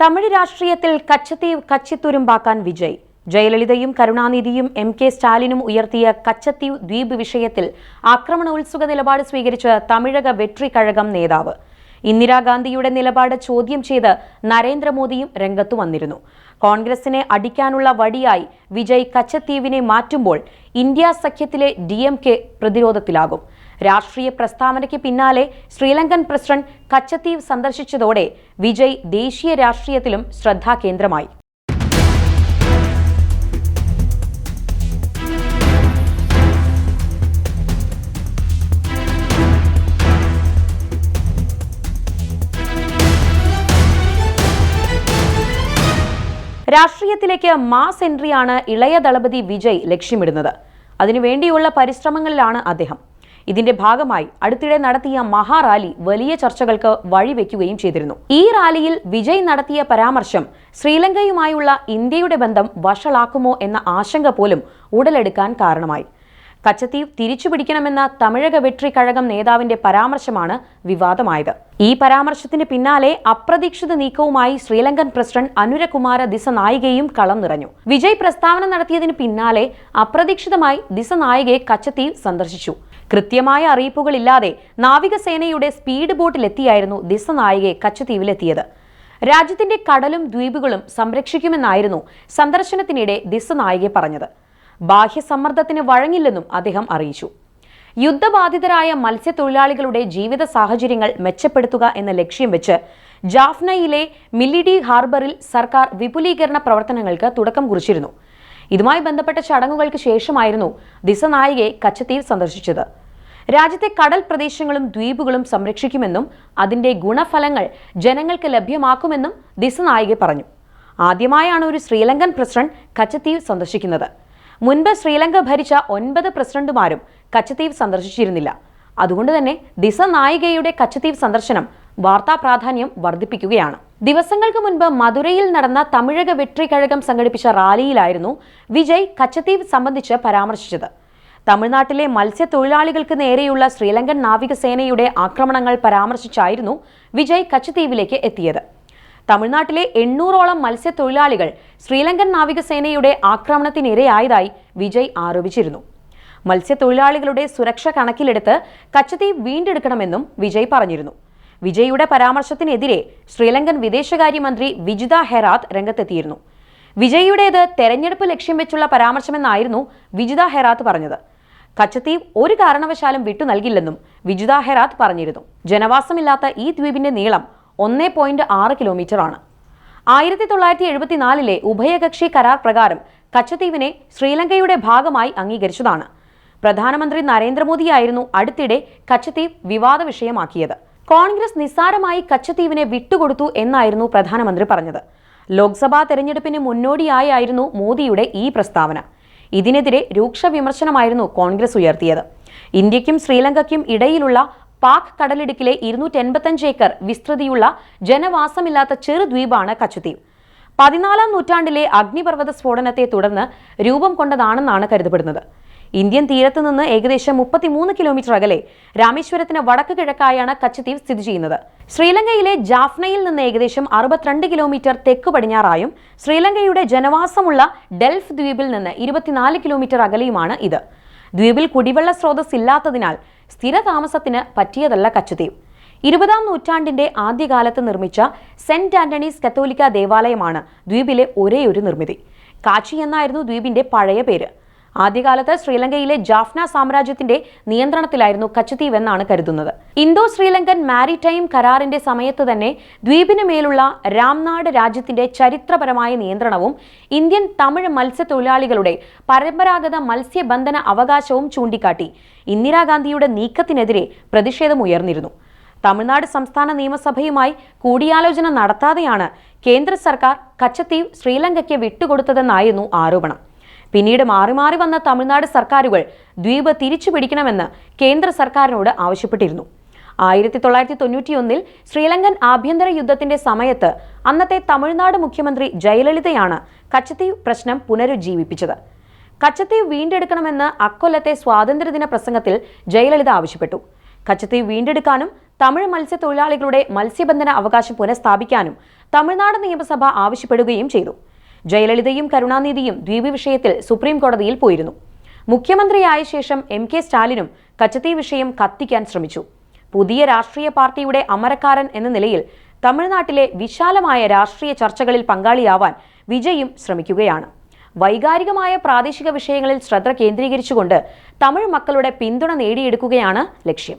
തമിഴ് രാഷ്ട്രീയത്തിൽ കച്ചത്തീവ് കച്ചിത്തുരുമ്പാക്കാൻ വിജയ്. ജയലളിതയും കരുണാനിധിയും എം കെ സ്റ്റാലിനും ഉയർത്തിയ കച്ചത്തി ദ്വീപ് വിഷയത്തിൽ ആക്രമണ ഉത്സുക നിലപാട് സ്വീകരിച്ച തമിഴക വെട്രി കഴകം നേതാവ്. ഇന്ദിരാഗാന്ധിയുടെ നിലപാട് ചോദ്യം ചെയ്ത് നരേന്ദ്രമോദിയും രംഗത്തു വന്നിരുന്നു. കോൺഗ്രസിനെ അടിക്കാനുള്ള വടിയായി വിജയ് കച്ചത്തീവിനെ മാറ്റുമ്പോൾ ഇന്ത്യ സഖ്യത്തിലെ ഡി പ്രതിരോധത്തിലാകും. രാഷ്ട്രീയ പ്രസ്താവനയ്ക്ക് പിന്നാലെ ശ്രീലങ്കൻ പ്രസിഡന്റ് കച്ചത്തീവ് സന്ദർശിച്ചതോടെ വിജയ് ദേശീയ രാഷ്ട്രീയത്തിലും ശ്രദ്ധാകേന്ദ്രമായി. രാഷ്ട്രീയത്തിലേക്ക് മാസ് എൻട്രിയാണ് ഇളയ ദളപതി വിജയ് ലക്ഷ്യമിടുന്നത്. അതിനുവേണ്ടിയുള്ള പരിശ്രമങ്ങളിലാണ് അദ്ദേഹം. ഇതിന്റെ ഭാഗമായി അടുത്തിടെ നടത്തിയ മഹാറാലി വലിയ ചർച്ചകൾക്ക് വഴിവെക്കുകയും ചെയ്തിരുന്നു. ഈ റാലിയിൽ വിജയ് നടത്തിയ പരാമർശം ശ്രീലങ്കയുമായുള്ള ഇന്ത്യയുടെ ബന്ധം വഷളാക്കുമോ എന്ന ആശങ്ക പോലും ഉടലെടുക്കാൻ കാരണമായി. കച്ചത്തീവ് തിരിച്ചുപിടിക്കണമെന്ന തമിഴക വെട്രി കഴകം നേതാവിന്റെ പരാമർശമാണ് വിവാദമായത്. ഈ പരാമർശത്തിന് പിന്നാലെ അപ്രതീക്ഷിത നീക്കവുമായി ശ്രീലങ്കൻ പ്രസിഡന്റ് അനുരകുമാര ദിസനായികയും കളം നിറഞ്ഞു. വിജയ് പ്രസ്താവന നടത്തിയതിന് പിന്നാലെ അപ്രതീക്ഷിതമായി ദിസനായികയെ കച്ചത്തീവ് സന്ദർശിച്ചു. കൃത്യമായ അറിയിപ്പുകളില്ലാതെ നാവികസേനയുടെ സ്പീഡ് ബോട്ടിലെത്തിയായിരുന്നു ദിസനായികയെ കച്ചത്തീവിലെത്തിയത്. രാജ്യത്തിന്റെ കടലും ദ്വീപുകളും സംരക്ഷിക്കുമെന്നായിരുന്നു സന്ദർശനത്തിനിടെ ദിസനായികെ പറഞ്ഞത്. ബാഹ്യസമ്മർദ്ദത്തിന് വഴങ്ങില്ലെന്നും അദ്ദേഹം അറിയിച്ചു. യുദ്ധബാധിതരായ മത്സ്യത്തൊഴിലാളികളുടെ ജീവിത സാഹചര്യങ്ങൾ മെച്ചപ്പെടുത്തുക എന്ന ലക്ഷ്യം വെച്ച് ജാഫ്നയിലെ മില്ലിഡി ഹാർബറിൽ സർക്കാർ വിപുലീകരണ പ്രവർത്തനങ്ങൾക്ക് തുടക്കം കുറിച്ചിരുന്നു. ഇതുമായി ബന്ധപ്പെട്ട ചടങ്ങുകൾക്ക് ശേഷമായിരുന്നു ദിസനായികയെ കച്ചത്തീവ് സന്ദർശിച്ചത്. രാജ്യത്തെ കടൽ പ്രദേശങ്ങളും ദ്വീപുകളും സംരക്ഷിക്കുമെന്നും അതിന്റെ ഗുണഫലങ്ങൾ ജനങ്ങൾക്ക് ലഭ്യമാക്കുമെന്നും ദിസനായിക പറഞ്ഞു. ആദ്യമായാണ് ഒരു ശ്രീലങ്കൻ പ്രസിഡന്റ് കച്ചത്തീവ് സന്ദർശിക്കുന്നത്. മുൻപ് ശ്രീലങ്ക ഭരിച്ച ഒൻപത് പ്രസിഡന്റുമാരും കച്ചത്തീവ് സന്ദർശിച്ചിരുന്നില്ല. അതുകൊണ്ട് തന്നെ ദിസ നായികയുടെ കച്ചത്തീവ് സന്ദർശനം വാർത്താ പ്രാധാന്യം വർദ്ധിപ്പിക്കുകയാണ്. ദിവസങ്ങൾക്ക് മുൻപ് മധുരയിൽ നടന്ന തമിഴക വെട്രി കഴകം സംഘടിപ്പിച്ച റാലിയിലായിരുന്നു വിജയ് കച്ചത്തീവ് സംബന്ധിച്ച് പരാമർശിച്ചത്. തമിഴ്നാട്ടിലെ മത്സ്യത്തൊഴിലാളികൾക്ക് നേരെയുള്ള ശ്രീലങ്കൻ നാവികസേനയുടെ ആക്രമണങ്ങൾ പരാമർശിച്ചായിരുന്നു വിജയ് കച്ചത്തീവിലേക്ക് എത്തിയത്. തമിഴ്നാട്ടിലെ എണ്ണൂറോളം മത്സ്യത്തൊഴിലാളികൾ ശ്രീലങ്കൻ നാവികസേനയുടെ ആക്രമണത്തിനിരയായതായി വിജയ് ആരോപിച്ചിരുന്നു. മത്സ്യത്തൊഴിലാളികളുടെ സുരക്ഷ കണക്കിലെടുത്ത് കച്ചതീ വീണ്ടെടുക്കണമെന്നും വിജയ് പറഞ്ഞിരുന്നു. വിജയുടെ പരാമർശത്തിനെതിരെ ശ്രീലങ്കൻ വിദേശകാര്യമന്ത്രി വിജിത ഹെറാത്ത് രംഗത്തെത്തിയിരുന്നു. വിജയുടേത് തെരഞ്ഞെടുപ്പ് ലക്ഷ്യം വെച്ചുള്ള പരാമർശമെന്നായിരുന്നു വിജിത ഹെറാത്ത് പറഞ്ഞത്. കച്ചത്തീവ് ഒരു കാരണവശാലും വിട്ടു നൽകില്ലെന്നും വിജിത ഹെറാത്ത് പറഞ്ഞിരുന്നു. ജനവാസമില്ലാത്ത ഈ ദ്വീപിന്റെ നീളം ഒന്നേ പോയിന്റ് ആറ് കിലോമീറ്റർ ആണ്. ആയിരത്തി തൊള്ളായിരത്തി എഴുപത്തിനാലിലെ ഉഭയകക്ഷി കരാർ പ്രകാരം കച്ചത്തീവിനെ ശ്രീലങ്കയുടെ ഭാഗമായി അംഗീകരിച്ചതാണ്. പ്രധാനമന്ത്രി നരേന്ദ്രമോദിയായിരുന്നു അടുത്തിടെ കച്ചത്തീവ് വിവാദ വിഷയമാക്കിയത്. കോൺഗ്രസ് നിസ്സാരമായി കച്ചത്തീവിനെ വിട്ടുകൊടുത്തു എന്നായിരുന്നു പ്രധാനമന്ത്രി പറഞ്ഞത്. ലോക്സഭാ തെരഞ്ഞെടുപ്പിന് മുന്നോടിയായായിരുന്നു മോദിയുടെ ഈ പ്രസ്താവന. ഇതിനെതിരെ രൂക്ഷ വിമർശനമായിരുന്നു കോൺഗ്രസ് ഉയർത്തിയത്. ഇന്ത്യക്കും ശ്രീലങ്കയ്ക്കും ഇടയിലുള്ള പാക് കടലിടുക്കിലെ ഇരുന്നൂറ്റി എൺപത്തഞ്ച് ഏക്കർ വിസ്തൃതിയുള്ള ജനവാസമില്ലാത്ത ചെറുദ്വീപാണ് കച്ചുദ്വീപ്. പതിനാലാം നൂറ്റാണ്ടിലെ അഗ്നിപർവത സ്ഫോടനത്തെ തുടർന്ന് രൂപം കൊണ്ടതാണെന്നാണ് കരുതപ്പെടുന്നത്. ഇന്ത്യൻ തീരത്ത് നിന്ന് ഏകദേശം മുപ്പത്തിമൂന്ന് കിലോമീറ്റർ അകലെ രാമേശ്വരത്തിന് വടക്ക് കിഴക്കായാണ് കച്ചുദ്വീപ് സ്ഥിതി ചെയ്യുന്നത്. ശ്രീലങ്കയിലെ ജാഫ്നയിൽ നിന്ന് ഏകദേശം അറുപത്തിരണ്ട് കിലോമീറ്റർ തെക്ക് പടിഞ്ഞാറായും ശ്രീലങ്കയുടെ ജനവാസമുള്ള ഡെൽഫ് ദ്വീപിൽ നിന്ന് ഇരുപത്തിനാല് കിലോമീറ്റർ അകലെയുമാണ് ഇത്. ദ്വീപിൽ കുടിവെള്ള സ്രോതസ് ഇല്ലാത്തതിനാൽ സ്ഥിരതാമസത്തിന് പറ്റിയതല്ല കച്ചുദ്വീപ് ഇരുപതാം നൂറ്റാണ്ടിന്റെ ആദ്യകാലത്ത് നിർമ്മിച്ച സെന്റ് ആന്റണീസ് കത്തോലിക്ക ദേവാലയമാണ് ദ്വീപിലെ ഒരേയൊരു നിർമ്മിതി. കാച്ചി എന്നായിരുന്നു ദ്വീപിന്റെ പഴയ പേര്. ആദ്യകാലത്ത് ശ്രീലങ്കയിലെ ജാഫ്ന സാമ്രാജ്യത്തിന്റെ നിയന്ത്രണത്തിലായിരുന്നു കച്ചത്തീവ് എന്നാണ് കരുതുന്നത്. ഇന്തോ ശ്രീലങ്കൻ മാരിടൈം കരാറിന്റെ സമയത്ത് തന്നെ ദ്വീപിന് മേലുള്ള രാംനാട് രാജ്യത്തിന്റെ ചരിത്രപരമായ നിയന്ത്രണവും ഇന്ത്യൻ തമിഴ് മത്സ്യത്തൊഴിലാളികളുടെ പരമ്പരാഗത മത്സ്യബന്ധന അവകാശവും ചൂണ്ടിക്കാട്ടി ഇന്ദിരാഗാന്ധിയുടെ നീക്കത്തിനെതിരെ പ്രതിഷേധമുയർന്നിരുന്നു. തമിഴ്നാട് സംസ്ഥാന നിയമസഭയുമായി കൂടിയാലോചന നടത്താതെയാണ് കേന്ദ്ര സർക്കാർ കച്ചത്തീവ് ശ്രീലങ്കയ്ക്ക് വിട്ടുകൊടുത്തതെന്നായിരുന്നു ആരോപണം. പിന്നീട് മാറി മാറി വന്ന തമിഴ്നാട് സർക്കാരുകൾ ദ്വീപ് തിരിച്ചു പിടിക്കണമെന്ന് കേന്ദ്ര സർക്കാരിനോട് ആവശ്യപ്പെട്ടിരുന്നു. ആയിരത്തി തൊള്ളായിരത്തി തൊണ്ണൂറ്റിയൊന്നിൽ ശ്രീലങ്കൻ ആഭ്യന്തര യുദ്ധത്തിന്റെ സമയത്ത് അന്നത്തെ തമിഴ്നാട് മുഖ്യമന്ത്രി ജയലളിതയാണ് കച്ചത്തീവ് പ്രശ്നം പുനരുജ്ജീവിപ്പിച്ചത്. കച്ചത്തീവ് വീണ്ടെടുക്കണമെന്ന് അക്കൊല്ലത്തെ സ്വാതന്ത്ര്യദിന പ്രസംഗത്തിൽ ജയലളിത ആവശ്യപ്പെട്ടു. കച്ചത്തീവ് വീണ്ടെടുക്കാനും തമിഴ് മത്സ്യത്തൊഴിലാളികളുടെ മത്സ്യബന്ധന അവകാശം പുനഃസ്ഥാപിക്കാനും തമിഴ്നാട് നിയമസഭ ആവശ്യപ്പെടുകയും ചെയ്തു. ജയലളിതയും കരുണാനിധിയും ദ്വീപ് വിഷയത്തിൽ സുപ്രീം കോടതിയിൽ പോയിരുന്നു. മുഖ്യമന്ത്രിയായ ശേഷം എം കെ സ്റ്റാലിനും കച്ചത്തി വിഷയം കത്തിക്കാൻ ശ്രമിച്ചു. പുതിയ രാഷ്ട്രീയ പാർട്ടിയുടെ അമരക്കാരൻ എന്ന നിലയിൽ തമിഴ്നാട്ടിലെ വിശാലമായ രാഷ്ട്രീയ ചർച്ചകളിൽ പങ്കാളിയാവാൻ വിജയും ശ്രമിക്കുകയാണ്. വൈകാരികമായ പ്രാദേശിക വിഷയങ്ങളിൽ ശ്രദ്ധ കേന്ദ്രീകരിച്ചുകൊണ്ട് തമിഴ് മക്കളുടെ പിന്തുണ നേടിയെടുക്കുകയാണ് ലക്ഷ്യം.